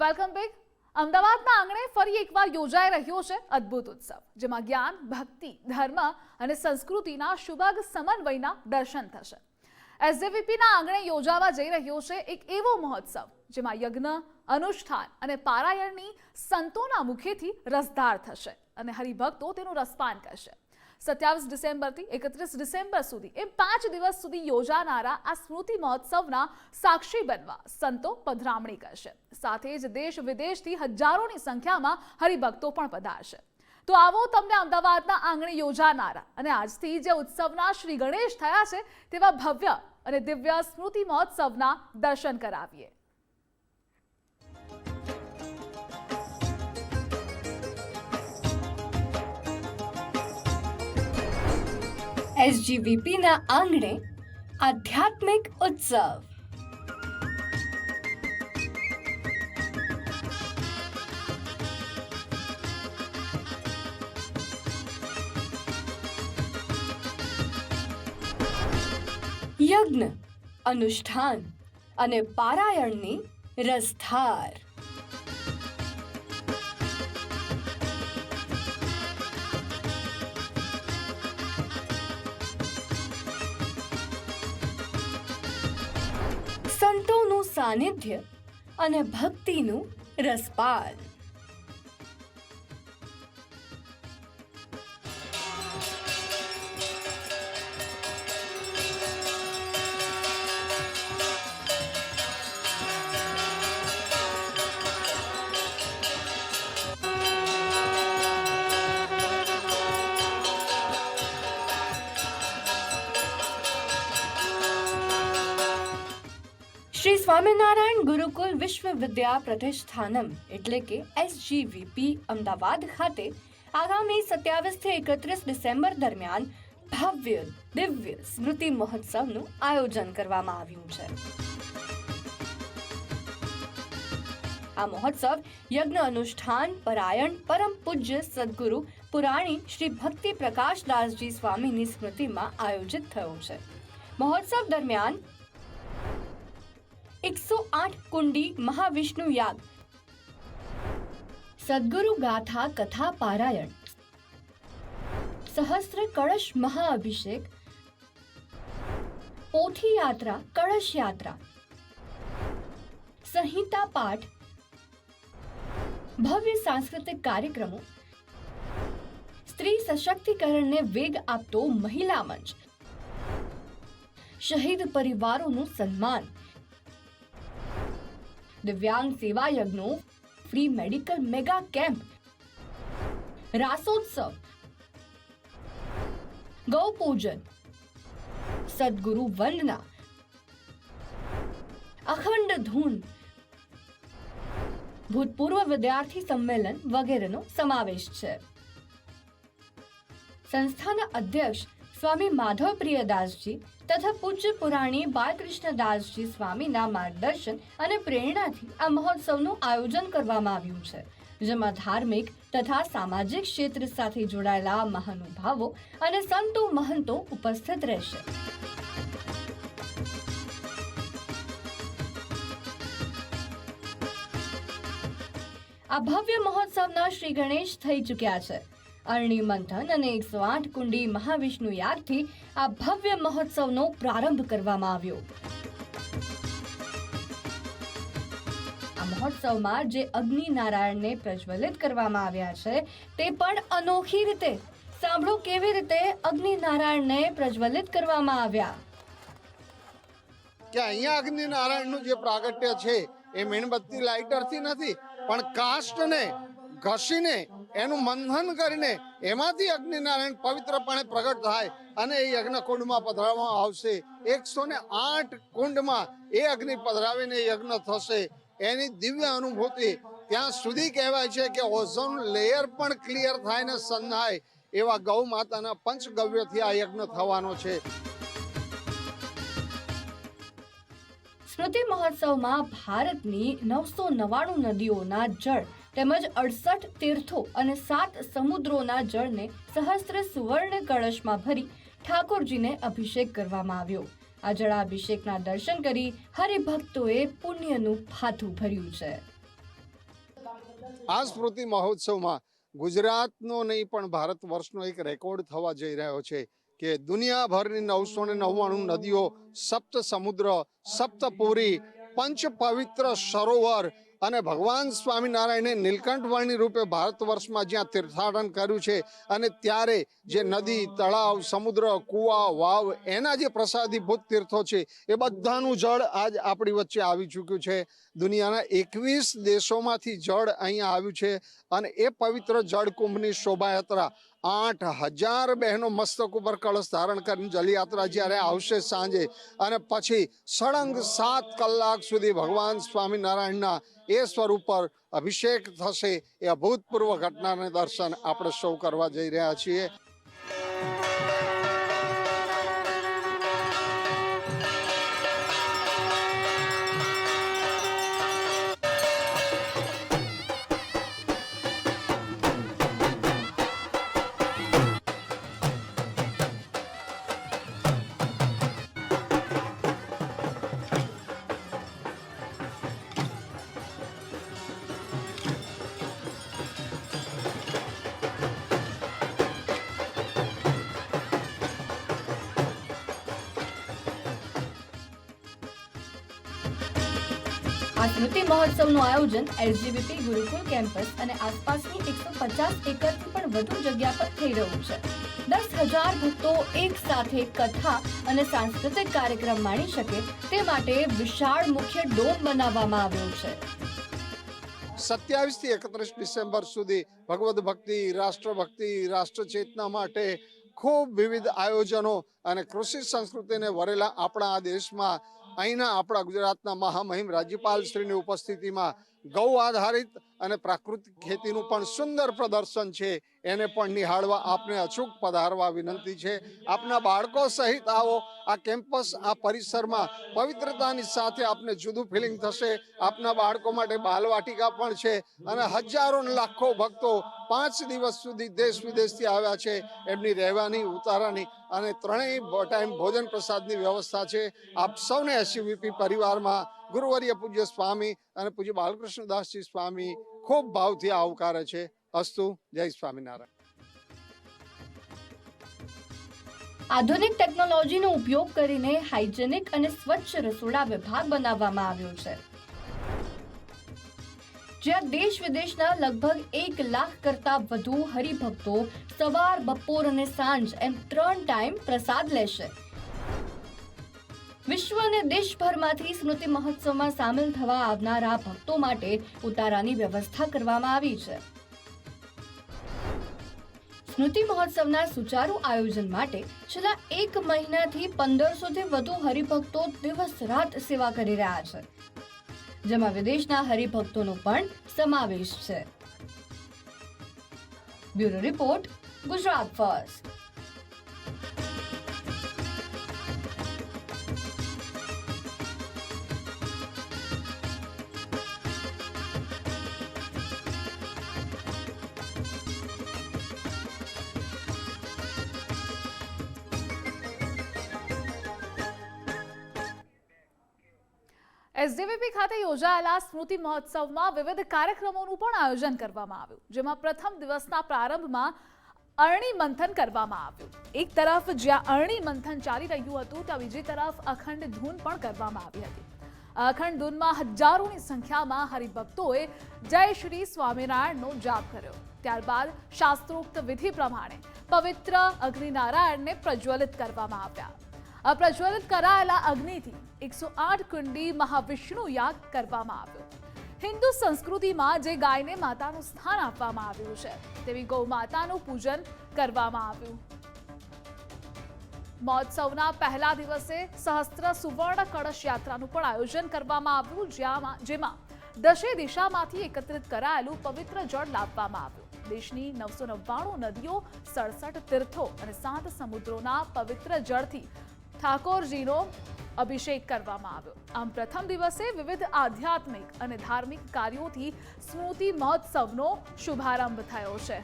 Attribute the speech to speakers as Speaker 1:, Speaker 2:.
Speaker 1: Welcome back. અમદાવાદના આંગણે ફરી એકવાર યોજાઈ રહ્યો છે અદ્ભુત ઉત્સવ, જેમાં જ્ઞાન, ભક્તિ, ધર્મ અને સંસ્કૃતિના સુભગ સમન્વયના દર્શન થશે. એસજેવીપીના આંગણે યોજાવા જઈ રહ્યો છે એક એવો મહોત્સવ, જેમાં યજ્ઞ, અનુષ્ઠાન અને પારાયણની સંતોના મુખેથી રસધાર થશે અને હરિભક્તો તેનું રસપાન કરશે. સત્યાવીસ ડિસેમ્બરથી એકત્રીસ ડિસેમ્બર સુધી એમ પાંચ દિવસ સુધી યોજાનારા આ સ્મૃતિ મહોત્સવના સાક્ષી બનવા સંતો પધરામણી કરશે. સાથે જ દેશ વિદેશથી હજારોની સંખ્યામાં હરિભક્તો પણ પધારશે. તો આવો તમને અમદાવાદના આંગણે યોજાનારા અને આજથી જે ઉત્સવના શ્રી ગણેશ થયા છે, તેવા ભવ્ય અને દિવ્ય સ્મૃતિ મહોત્સવના દર્શન કરાવીએ.
Speaker 2: એસજીવીપીના આંગણે આધ્યાત્મિક ઉત્સવ યજ્ઞ અનુષ્ઠાન અને પારાયણની રસધાર સંતોનું સાનિધ્ય અને ભક્તિનું રસપાલ. સ્વામિનારાયણ ગુરુકુલ વિશ્વવિદ્યા પ્રતિષ્ઠાનમ એટલે કે એસજીવીપી અમદાવાદ ખાતે આગામી સત્યાવીસથી એકત્રીસ ડિસેમ્બર દરમિયાન ભવ્ય દિવ્ય સ્મૃતિ મહોત્સવનું આયોજન કરવામાં આવ્યું છે. આ મહોત્સવ યજ્ઞ અનુષ્ઠાન, પરાયણ, પરમ પૂજ્ય સદગુરુ, પુરાણી શ્રી ભક્તિ પ્રકાશદાસજી સ્વામીની સ્મૃતિમાં આયોજિત થયો છે. મહોત્સવ દરમિયાન એકસો આઠ કુંડી મહાવિષ્ણુ યાગ. સદગુરુ ગાથા કથા પારાયણ. સહસ્ત્ર કળશ મહાઅભિષેક. પોથી યાત્રા, કળશ યાત્રા. સંહિતા પાઠ. ભવ્ય સાંસ્કૃતિક કાર્યક્રમો. સ્ત્રી સશક્તિકરણને વેગ આપતો મહિલા મંચ. શહીદ પરિવારોનું સન્માન. દિવ્યાંગ સેવા યજ્ઞો ફ્રી મેડિકલ મેગા કેમ્પ રાસોત્સવ. ગૌ પૂજન સદગુરુ વંદના. અખંડ ધૂન. ભૂતપૂર્વ વિદ્યાર્થી સંમેલન વગેરેનો સમાવેશ છે. સંસ્થાના અધ્યક્ષ સ્વામી માધવ પ્રિયદાસજી તથા પૂજ્ય પુરાણી બાલકૃષ્ણદાસજી સ્વામીના માર્ગદર્શન અને પ્રેરણાથી આ મહોત્સવનું આયોજન કરવામાં આવ્યું છે, જેમાં ધાર્મિક તથા સામાજિક ક્ષેત્ર સાથે જોડાયેલા મહાનુભાવો અને સંતો મહંતો ઉપસ્થિત રહેશે. આ ભવ્ય મહોત્સવના શ્રી ગણેશ થઈ ચૂક્યા છે. અરણી મંથન અને એકસો આઠ કુંડી મહાવિષ્ણુ યાગથી આ ભવ્ય મહોત્સવનો પ્રારંભ કરવામાં આવ્યો. આ મહોત્સવમાં જે અગ્નિ નારાયણને પ્રજ્વલિત કરવામાં આવ્યા છે, તે પણ અનોખી રીતે. સાંભળો કેવી રીતે અગ્નિ નારાયણને પ્રજ્વલિત કરવામાં આવ્યા.
Speaker 3: કે અહીંયા અગ્નિ નારાયણનું જે પ્રાગટ્ય છે, એ મીણબત્તી લાઇટરથી નથી, પણ કાષ્ટને ઘસીને એનું મંથન કરીને એમાંથી અગ્નિનારાયણ પવિત્રપણે પ્રગટ થાય અને એ યજ્ઞ પધરાવવામાં આવશે. એકસો ને આઠ કુંડમાં એ અગ્નિ પધરાવીને યજ્ઞ થશે. એની દિવ્ય અનુભૂતિ ત્યાં સુધી કહેવાય છે કે ઓઝોન લેયર પણ ક્લિયર થાય ને સંધાય એવા ગૌ માતાના પંચગવ્યથી આ યજ્ઞ થવાનો છે.
Speaker 2: સ્મૃતિ મહોત્સવમાં ભારતની નવસો નવાણું નદીઓના જળ તેમજ અડસઠ તીર્થો અને સાત સમુદ્રોના જળને સહસ્ત્ર સુવર્ણ કળશમાં ભરી ઠાકોરજીને અભિષેક કરવામાં આવ્યો. આ જળાભિષેકના દર્શન કરી હરિભક્તોએ પુણ્યનું ફાથું ભર્યું છે.
Speaker 3: આ સ્મૃતિ મહોત્સવમાં ગુજરાતનો નહીં પણ ભારત વર્ષનો એક રેકોર્ડ થવા જઈ રહ્યો છે કે દુનિયાભરની નવસો ને નવ્વાણું નદીઓ, સપ્ત સમુદ્ર સપ્તપુરી પંચ પવિત્ર સરોવર અને ભગવાન સ્વામિનારાયણે નીલકંઠ વર્ણી રૂપે ભારત વર્ષમાં જ્યાં તીર્થાટન કર્યું છે અને ત્યારે જે નદી, તળાવ, સમુદ્ર, કુવા, વાવ, એના જે પ્રસાદીભૂત તીર્થો છે, એ બધાનું જળ આજ આપણી વચ્ચે આવી ચૂક્યું છે. દુનિયાના એકવીસ દેશોમાંથી જળ અહીંયા આવ્યું છે અને એ પવિત્ર જળકુંભની શોભાયાત્રા આઠ હજાર બહેનો મસ્તક ઉપર કળશ ધારણ કરીને જલયાત્રા જ્યારે આવશે સાંજે અને પછી સળંગ સાત કલાક સુધી ભગવાન સ્વામિનારાયણના એ સ્વરૂપ પર અભિષેક થશે એ અભૂતપૂર્વ ઘટનાને દર્શન આપણે સૌ કરવા જઈ રહ્યા છીએ.
Speaker 2: આ સ્મૃતિ મહોત્સવનું આયોજન એલજીબીટી ગુરુકુલ કેમ્પસ અને આસપાસની એકસો પચાસ એકરથી પણ વધુ જગ્યા પર થઈ રહ્યું છે. દસ હજાર ભક્તો એક સાથે કથા અને સાંસ્કૃતિક કાર્યક્રમ માણી શકે તે માટે વિશાળ મુખ્ય ડોમ બનાવવામાં આવ્યો છે.
Speaker 3: સત્યાવીસથી એકત્રીસ ડિસેમ્બર સુધી ભગવદ ભક્તિ, રાષ્ટ્રભક્તિ રાષ્ટ્ર ચેતના માટે ખૂબ વિવિધ આયોજનો અને કૃષિ સંસ્કૃતિને વરેલા આપણા આ દેશમાં અહીંના આપણા ગુજરાતના મહામહિમ રાજ્યપાલ શ્રીની ઉપસ્થિતિમાં ગૌ આધારિત અને પ્રાકૃતિક ખેતીનું પણ સુંદર પ્રદર્શન છે. એને પણ નિહાળવા આપને અચૂક પધારવા વિનંતી છે. આપના બાળકો સહિત આવો આ કેમ્પસ, આ પરિસરમાં પવિત્રતાની સાથે આપને જુદું ફિલિંગ થશે. આપના બાળકો માટે બાલવાટિકા પણ છે અને હજારો લાખો ભક્તો પાંચ દિવસ સુધી દેશ વિદેશથી આવ્યા છે. એમની રહેવાની, ઉતારાની અને ત્રણેય ટાઈમ ભોજન પ્રસાદની વ્યવસ્થા છે. આપ સૌને એસયુવીપી પરિવારમાં ગુરુવર્ય પૂજ્ય સ્વામી અને પૂજ્ય બાલકૃષ્ણદાસજી સ્વામી ખૂબ ભાવથી આવકારે છે. અસ્તુ, જય સ્વામિનારાયણ.
Speaker 2: આધુનિક ટેકનોલોજીનો ઉપયોગ કરીને હાઇજેનિક અને સ્વચ્છ રસોડા વિભાગ બનાવવામાં આવ્યો છે. જ્યાં દેશ વિદેશના લગભગ એક લાખ કરતા વધુ હરિભક્તો સવાર, બપોર અને સાંજ એમ ત્રણ ટાઈમ પ્રસાદ લેશે. વિશ્વ અને દેશભરમાંથી સ્મૃતિ મહોત્સવમાં સામેલ થવા આવનારા ભક્તો માટે ઉતારાની વ્યવસ્થા કરવામાં આવી છે. સ્મૃતિ મહોત્સવના સુચારુ આયોજન માટે છેલ્લા એક મહિનાથી પંદરસોથી વધુ હરિભક્તો દિવસ રાત સેવા કરી રહ્યા છે. જેમાં વિદેશના હરિભક્તોનો પણ સમાવેશ છે. Bureau report Gujarat first.
Speaker 1: SDVP ખાતે યોજાયેલા સ્મૃતિ મહોત્સવમાં વિવિધ કાર્યક્રમોનું પણ આયોજન કરવામાં આવ્યું, જેમાં પ્રથમ દિવસના પ્રારંભમાં અરણી મંથન કરવામાં આવ્યું. એક તરફ જ્યાં અરણી મંથન ચાલી રહ્યું હતું, ત્યાં બીજી તરફ અખંડ ધૂન પણ કરવામાં આવી હતી. અખંડ ધૂનમાં હજારોની સંખ્યામાં હરિભક્તોએ જય શ્રી સ્વામિનારાયણનો જાપ કર્યો. ત્યારબાદ શાસ્ત્રોક્ત વિધિ પ્રમાણે પવિત્ર અગ્નિનારાયણને પ્રજ્વલિત કરવામાં આવ્યા. પ્રજ્વલિત કરાયેલા અગ્નિથી એકસો આઠ કુંડી મહાવિષ્ણુ યાગ કરવામાં આવ્યો. હિન્દુ સંસ્કૃતિમાં જે ગાયને માતાનું સ્થાન આપવામાં આવ્યું છે, તેવી ગૌ માતાનું પૂજન કરવામાં આવ્યું. મહોત્સવના પહેલા દિવસે સહસ્ત્ર સુવર્ણ કળશ યાત્રાનું પણ આયોજન કરવામાં આવ્યું જ્યાં જેમાં દશે દિશામાંથી એકત્રિત કરાયેલું પવિત્ર જળ લાવવામાં આવ્યું. દેશની નવસો નવ્વાણું નદીઓ, સડસઠ તીર્થો અને સાત સમુદ્રોના પવિત્ર જળથી ઠાકોરજીનો અભિષેક કરવામાં આવ્યો. આમ પ્રથમ દિવસે વિવિધ આધ્યાત્મિક અને ધાર્મિક કાર્યોથી સ્મૃતિ મહોત્સવનો શુભારંભ થયો છે.